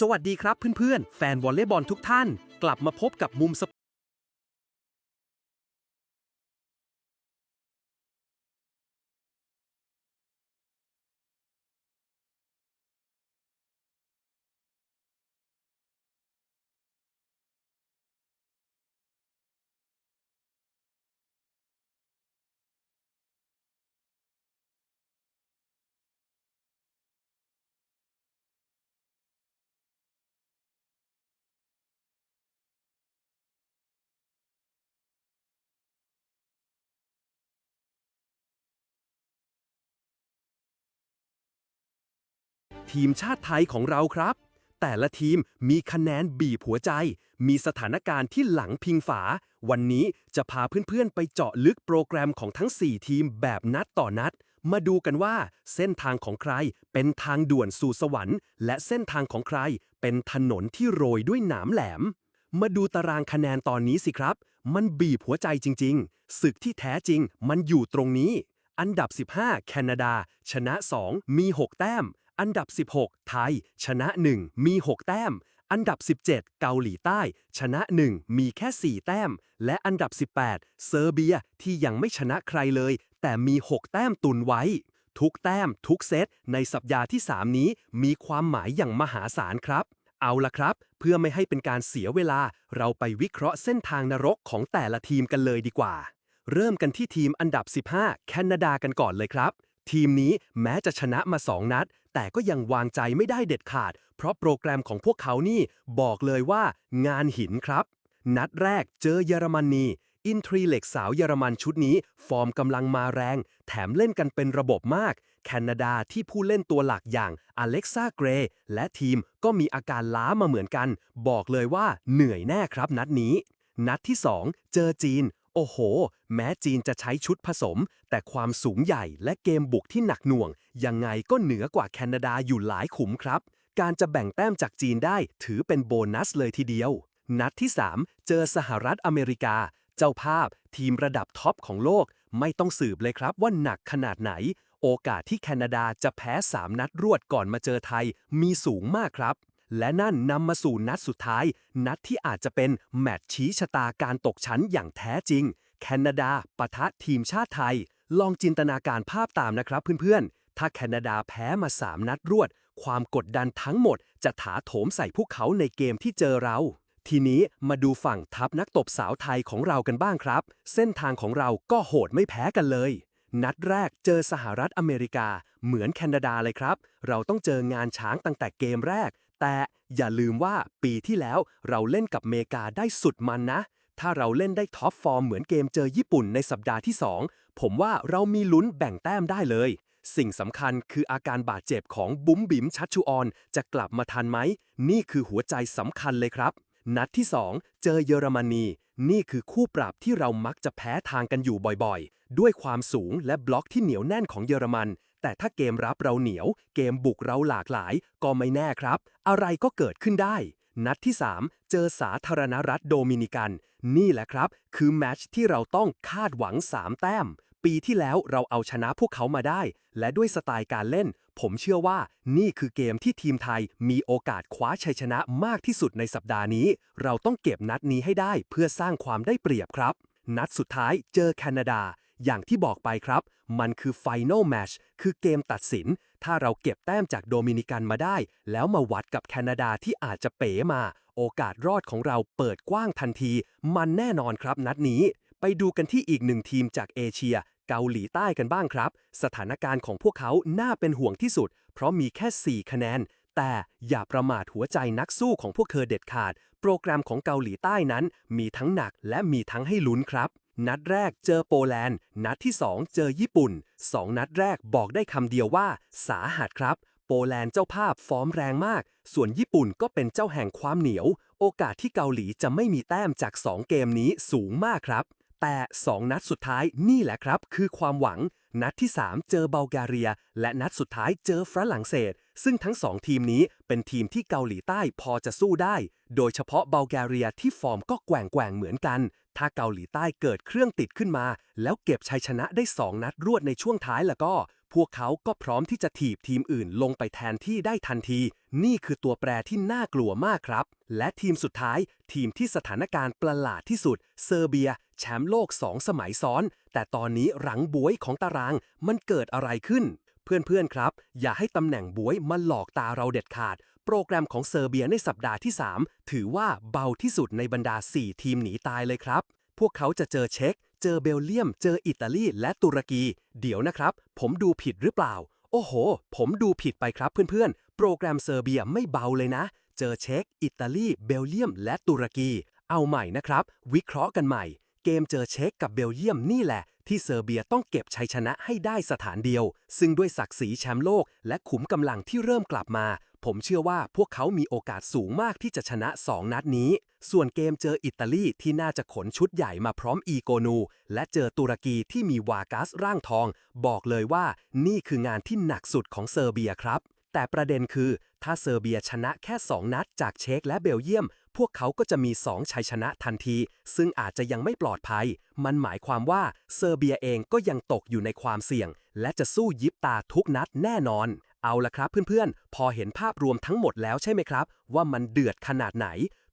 สวัสดีครับเพื่อนๆ แฟนวอลเลย์บอลทุกท่าน กลับมาพบกับมุมส ทีมชาติไทยของเราครับ แต่ละทีมมีคะแนนบีบหัวใจ มีสถานการณ์ที่หลังพิงฝา วันนี้จะพาเพื่อนๆ ไปเจาะลึกโปรแกรมของทั้ง 4 ทีมแบบนัดต่อนัด มาดูกันว่าเส้นทางของใครเป็นทางด่วนสู่สวรรค์ และเส้นทางของใครเป็นถนนที่โรยด้วยหนามแหลม มาดูตารางคะแนนตอนนี้สิครับ มันบีบหัวใจจริงๆ ศึกที่แท้จริงมันอยู่ตรงนี้ อันดับ 15 แคนาดา ชนะ 2 มี 6 แต้ม อันดับ 16 ไทย ชนะ 1 มี 6 แต้ม อันดับ 17 เกาหลีใต้ ชนะ 1 มีแค่ 4 แต้ม และอันดับ 18 เซอร์เบียที่ยังไม่ชนะใครเลย แต่มี 6 แต้มตุนไว้ ทุกแต้ม ทุกเซตในสัปดาห์ที่ 3 นี้มีความหมายอย่างมหาศาลครับเอาละครับ เพื่อไม่ให้เป็นการเสียเวลา เราไปวิเคราะห์เส้นทางนรกของแต่ละทีมกันเลยดีกว่า เริ่มกันที่ทีมอันดับ 15 แคนาดากันก่อนเลยครับ ทีมนี้แม้จะชนะมา 2 นัด แต่ก็ยังวางใจไม่ได้เด็ดขาด เพราะโปรแกรมของพวกเขานี่บอกเลยว่างานหินครับ นัดแรกเจอเยอรมนีอินทรีเหล็กสาวเยอรมันชุดนี้ ฟอร์มกำลังมาแรง แถมเล่นกันเป็นระบบมาก แคนาดาที่ผู้เล่นตัวหลักอย่างอเล็กซ่าเกรและทีมก็มีอาการล้ามาเหมือนกัน บอกเลยว่าเหนื่อยแน่ครับนัดนี้ นัดที่ 2 เจอจีน โอ้โห แม้จีนจะใช้ชุดผสม แต่ความสูงใหญ่และเกมบุกที่หนักหน่วง ยังไงก็เหนือกว่าแคนาดาอยู่หลายขุมครับ การจะแบ่งแต้มจากจีนได้ถือเป็นโบนัสเลยทีเดียว นัดที่ 3 เจอสหรัฐอเมริกา เจ้าภาพ ทีมระดับท็อปของโลก ไม่ต้องสืบเลยครับว่าหนักขนาดไหน โอกาสที่แคนาดาจะแพ้ 3 นัดรวดก่อนมาเจอไทย มีสูงมากครับ และนั่นนำมาสู่นัดสุดท้าย นัดที่อาจจะเป็นแมตช์ชี้ชะตาการตกชั้นอย่างแท้จริง แคนาดาปะทะทีมชาติไทย ลองจินตนาการภาพตามนะครับเพื่อนๆ ถ้าแคนาดาแพ้มา 3 นัดรวด ความกดดันทั้งหมด จะถาโถมใส่พวกเขาในเกมที่เจอเรา ทีนี้มาดูฝั่งทัพนักตบสาวไทยของเรากันบ้างครับ เส้นทางของเราก็โหดไม่แพ้กันเลยนัดแรกเจอสหรัฐอเมริกา เหมือนแคนาดาเลยครับ เราต้องเจองานช้างตั้งแต่เกมแรก แต่อย่าลืมว่าปีที่แล้วเราเล่นกับเมกาได้สุดมันนะ ถ้าเราเล่นได้ท็อปฟอร์มเหมือนเกมเจอญี่ปุ่นในสัปดาห์ที่ 2 ผมว่าเรามีลุ้นแบ่งแต้มได้เลย สิ่งสำคัญคืออาการบาดเจ็บของบุ๋มบิ๋มชัชชุออน จะกลับมาทันไหม นี่คือหัวใจสำคัญเลยครับ นัดที่ 2 เจอเยอรมนี นี่คือคู่ปรับที่เรามักจะแพ้ทางกันอยู่บ่อยๆ ด้วยความสูงและบล็อกที่เหนียวแน่นของเยอรมัน แต่ถ้าเกมรับเราเหนียว เกมบุกเราหลากหลาย ก็ไม่แน่ครับ อะไรก็เกิดขึ้นได้ นัดที่ 3 เจอสาธารณรัฐโดมินิกัน นี่แหละครับ คือแมตช์ที่เราต้องคาดหวัง 3 แต้ม ปีที่แล้วเราเอาชนะพวกเขามาได้ และด้วยสไตล์การเล่น ผมเชื่อว่านี่คือเกมที่ทีมไทยมีโอกาสคว้าชัยชนะมากที่สุดในสัปดาห์นี้ เราต้องเก็บนัดนี้ให้ได้เพื่อสร้างความได้เปรียบครับ นัดสุดท้ายเจอแคนาดา อย่างที่บอกไปครับ มันคือ Final Match คือเกมตัดสิน ถ้าเราเก็บแต้มจากโดมินิกันมาได้ แล้วมาวัดกับแคนาดาที่อาจจะเป๋มา โอกาสรอดของเราเปิดกว้างทันที มันแน่นอนครับนัดนี้ ไปดูกันที่อีกหนึ่งทีมจากเอเชีย เกาหลีใต้กันบ้างครับ สถานการณ์ของพวกเขาน่าเป็นห่วงที่สุด เพราะมีแค่ 4 คะแนน แต่อย่าประมาทหัวใจนักสู้ของพวกเธอเด็ดขาด โปรแกรมของเกาหลีใต้นั้น มีทั้งหนักและมีทั้งให้ลุ้นครับ นัดแรกเจอโปแลนด์ นัดที่ 2 เจอญี่ปุ่น 2 นัดแรกบอกได้คำเดียวว่า สาหัสครับ โปแลนด์เจ้าภาพฟอร์มแรงมาก ส่วนญี่ปุ่นก็เป็นเจ้าแห่งความเหนียว โอกาสที่เกาหลีจะไม่มีแต้มจาก 2 เกมนี้สูงมากครับ แต่ 2 นัดสุดท้ายนี่แหละครับ คือความหวัง นัดที่ 3 เจอบัลกเรีย และนัดสุดท้ายเจอฝรั่งเศส ซึ่งทั้ง 2 ทีมนี้เป็นทีมที่เกาหลีใต้พอจะสู้ได้ โดยเฉพาะบัลกเรียที่ฟอร์มก็แกว่งแกว่งเหมือนกัน ถ้าเกาหลีใต้เกิดเครื่องติดขึ้นมา แล้วเก็บชัยชนะได้2นัดรวดในช่วงท้ายแล้วก็ พวกเขาก็พร้อมที่จะถีบทีมอื่นลงไปแทนที่ได้ทันที นี่คือตัวแปรที่น่ากลัวมากครับ และทีมสุดท้าย ทีมที่สถานการณ์ประหลาดที่สุด เซอร์เบีย แชมป์โลก2สมัยซ้อน แต่ตอนนี้หลังบวยของตารางมันเกิดอะไรขึ้นเพื่อนๆ ครับ อย่าให้ตำแหน่งบวยมาหลอกตาเราเด็ดขาด โปรแกรมของเซอร์เบียในสัปดาห์ที่ 3 ถือว่าเบาที่สุดในบรรดา 4 ทีมหนีตายเลยครับ พวกเขาจะเจอเช็ก เจอเบลเยียม เจออิตาลี และตุรกี เดี๋ยวนะครับ ผมดูผิดหรือเปล่า โอ้โห ผมดูผิดไปครับเพื่อนๆ โปรแกรมเซอร์เบียไม่เบาเลยนะ เจอเช็ก อิตาลี เบลเยียม และตุรกี เอาใหม่นะครับ วิเคราะห์กันใหม่ เกมเจอเช็กกับเบลเยียมนี่แหละที่เซอร์เบียต้องเก็บชัยชนะให้ได้สถานเดียว ซึ่งด้วยศักดิ์ศรีแชมป์โลก และขุมกำลังที่เริ่มกลับมา ผมเชื่อว่าพวกเขามีโอกาสสูงมากที่จะชนะ 2 นัดนี้ ส่วนเกมเจออิตาลีที่น่าจะขนชุดใหญ่มาพร้อมอีโกนู และเจอตุรกีที่มีวากัสร่างทอง บอกเลยว่านี่คืองานที่หนักสุดของเซอร์เบียครับ แต่ประเด็นคือ ถ้าเซอร์เบียชนะแค่ 2 นัดจากเช็กและเบลเยียม พวกเขาก็จะมี 2 ชัยชนะทันที ซึ่งอาจจะยังไม่ปลอดภัย มันหมายความว่าเซอร์เบียเองก็ยังตกอยู่ในความเสี่ยง และจะสู้ยิบตาทุกนัดแน่นอน เอาละครับเพื่อนๆ พอเห็นภาพรวมทั้งหมดแล้วใช่ไหมครับ ว่ามันเดือดขนาดไหน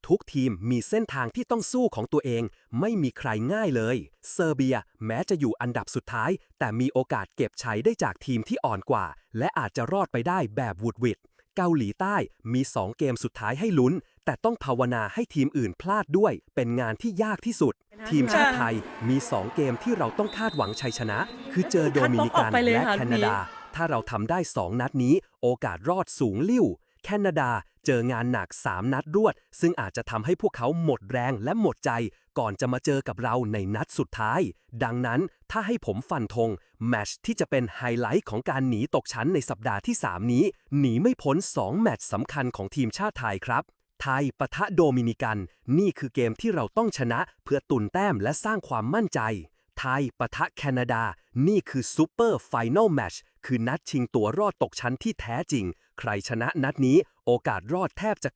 ทุกทีมมีเส้นทางที่ต้องสู้ของตัวเอง ไม่มีใครง่ายเลย เซอร์เบียแม้จะอยู่อันดับสุดท้าย แต่มีโอกาสเก็บชัยได้จากทีมที่อ่อนกว่า และอาจจะรอดไปได้แบบวุดวิด เกาหลีใต้มี 2 เกมสุดท้ายให้ลุ้น แต่ต้องภาวนาให้ทีมอื่นพลาดด้วย เป็นงานที่ยากที่สุด ทีมชาติไทยมี 2 เกมที่เราต้องคาดหวังชัยชนะ คือเจอโดมินิกันและค่ะแคนาดา ถ้าเราทำได้ 2 นัดนี้ โอกาสรอดสูงลิ่วแคนาดาเจองานหนัก 3 นัดรวด ซึ่งอาจจะทำให้พวกเขาหมดแรงและหมดใจ ก่อนจะมาเจอกับเราในนัดสุดท้าย ดังนั้นถ้าให้ผมฟันธงแมตช์ที่จะเป็นไฮไลท์ของการหนีตกชั้นในสัปดาห์ที่ 3 นี้ หนีไม่พ้น 2 แมตช์สำคัญของทีมชาติไทยครับ ไทยปะทะโดมินิกัน นี่คือเกมที่เราต้องชนะเพื่อตุนแต้มและสร้างความมั่นใจ ไทยปะทะแคนาดา นี่คือซูเปอร์ไฟแนลแมตชคือนัดชิงตัวรอดตกชั้นที่แท้จริง ใครชนะนัดนี้โอกาสรอดแทบจะ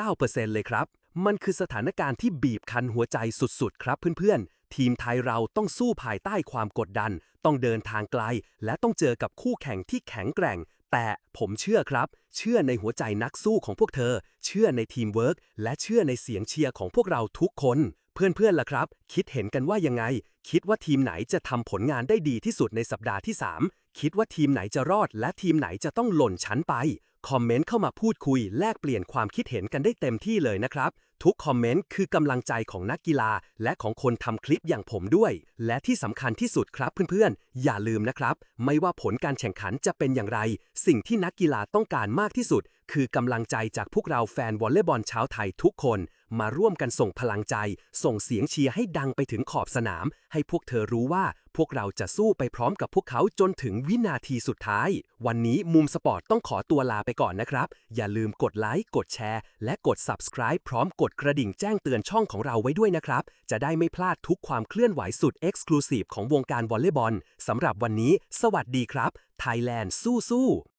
99%เลยครับ มันคือสถานการณ์ที่บีบคั้นหัวใจสุดๆ ครับเพื่อนๆ ทีมไทยเราต้องสู้ภายใต้ความกดดัน ต้องเดินทางไกล และต้องเจอกับคู่แข่งที่แข็งแกร่ง แต่ผมเชื่อครับ เชื่อในหัวใจนักสู้ของพวกเธอ เชื่อในทีมเวิร์กและเชื่อในเสียงเชียร์ของพวกเราทุกคน เพื่อนๆล่ะครับ คิดเห็นกันว่ายังไง คิดว่าทีมไหนจะทำผลงานได้ดีที่สุดในสัปดาห์ที่ 3 คิดว่าทีมไหนจะรอด และทีมไหนจะต้องหล่นชั้นไป คอมเมนต์เข้ามาพูดคุยแลกเปลี่ยนความคิดเห็นกันได้เต็มที่เลยนะครับ ทุกคอมเมนต์คือกำลังใจของนักกีฬา และของคนทำคลิปอย่างผมด้วย และที่สำคัญที่สุดครับเพื่อนๆ อย่าลืมนะครับ ไม่ว่าผลการแข่งขันจะเป็นอย่างไร สิ่งที่นักกีฬาต้องการมากที่สุด คือกำลังใจจากพวกเราแฟนวอลเลย์บอลชาวไทยทุกคน มาร่วมกันส่งพลังใจ ส่งเสียงเชียร์ให้ดังไปถึงขอบสนาม ให้พวกเธอรู้ว่าพวกเราจะสู้ไปพร้อมกับพวกเขาจนถึงวินาทีสุดท้าย วันนี้มุมสปอร์ตต้องขอตัวลาไปก่อนนะครับ อย่าลืมกดไลค์ กดแชร์ และกด Subscribe พร้อมกดกระดิ่งแจ้งเตือนช่องของเราไว้ด้วยนะครับ จะได้ไม่พลาดทุกความเคลื่อนไหวสุด Exclusive ของวงการวอลเลย์บอลสำหรับวันนี้ สวัสดีครับไทยแลนด์สู้ๆ